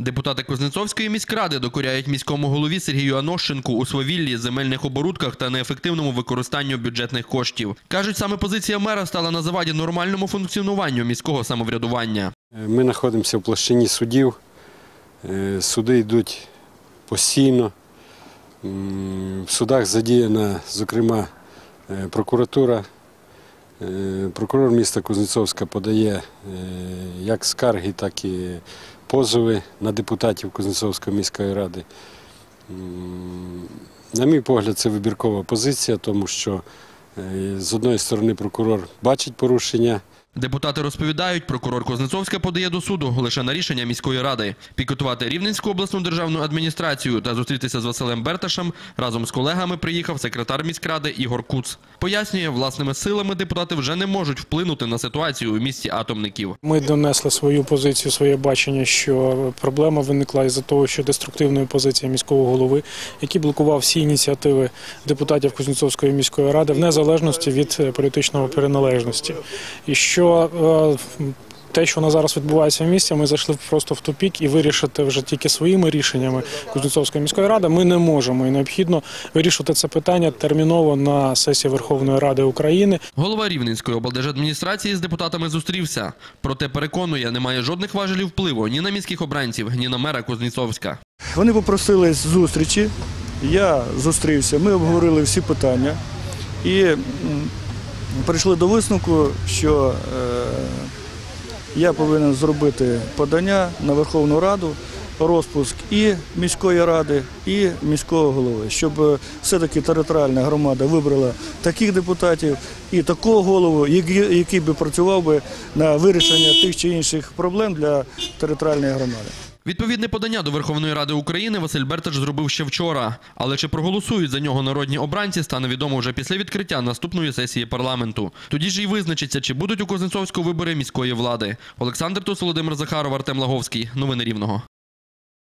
Депутати Кузнецовської міськради докоряють міському голові Сергію Анощенку у свавіллі, земельних оборудках та неефективному використанню бюджетних коштів. Кажуть, саме позиція мера стала на заваді нормальному функціонуванню міського самоврядування. Ми знаходимося в площині судів. Е, Суди йдуть постійно. В судах задіяна, зокрема, е, прокуратура. Е, Прокурор міста Кузнецовська подає е, як скарги, так і позови на депутатів Кузнецовської міської ради. На мій погляд, це вибіркова позиція, тому що е, з одної сторони прокурор бачить порушення. Депутати розповідають, прокурор Кузнецовська подає до суду лише на рішення міської ради. Пікетувати Рівненську обласну державну адміністрацію та зустрітися з Василем Берташем разом з колегами приїхав секретар міськради Ігор Куц. Пояснює, власними силами депутати вже не можуть вплинути на ситуацію у місті атомників. Ми донесли свою позицію, своє бачення, що проблема виникла із-за того, що деструктивної позиції міського голови, який блокував всі ініціативи депутатів Кузнецовської міської ради в незалежності від е, політичної приналежності. І що е, те, що на зараз відбувається в місті, ми зайшли просто в тупік і вирішити вже тільки своїми рішеннями Кузнецовської міської ради. Ми не можемо і необхідно вирішити це питання терміново на сесії Верховної Ради України. Голова Рівненської облдержадміністрації з депутатами зустрівся. Проте переконує, немає жодних важелів впливу ні на міських обранців, ні на мера Кузнецовська. Вони попросили зустрічі. Я зустрівся, ми обговорили всі питання і прийшли до висновку, що е, я повинен зробити подання на Верховну Раду, розпуск і міської ради, і міського голови, щоб е, все-таки територіальна громада вибрала таких депутатів і такого голову, який, би працював би на вирішення тих чи інших проблем для територіальної громади. Відповідне подання до Верховної Ради України Василь Берташ зробив ще вчора. Але чи проголосують за нього народні обранці, стане відомо вже після відкриття наступної сесії парламенту. Тоді ж і визначиться, чи будуть у Кузнецовську вибори міської влади. Олександр Тус, Володимир Захаров, Артем Лаговський. Новини Рівного.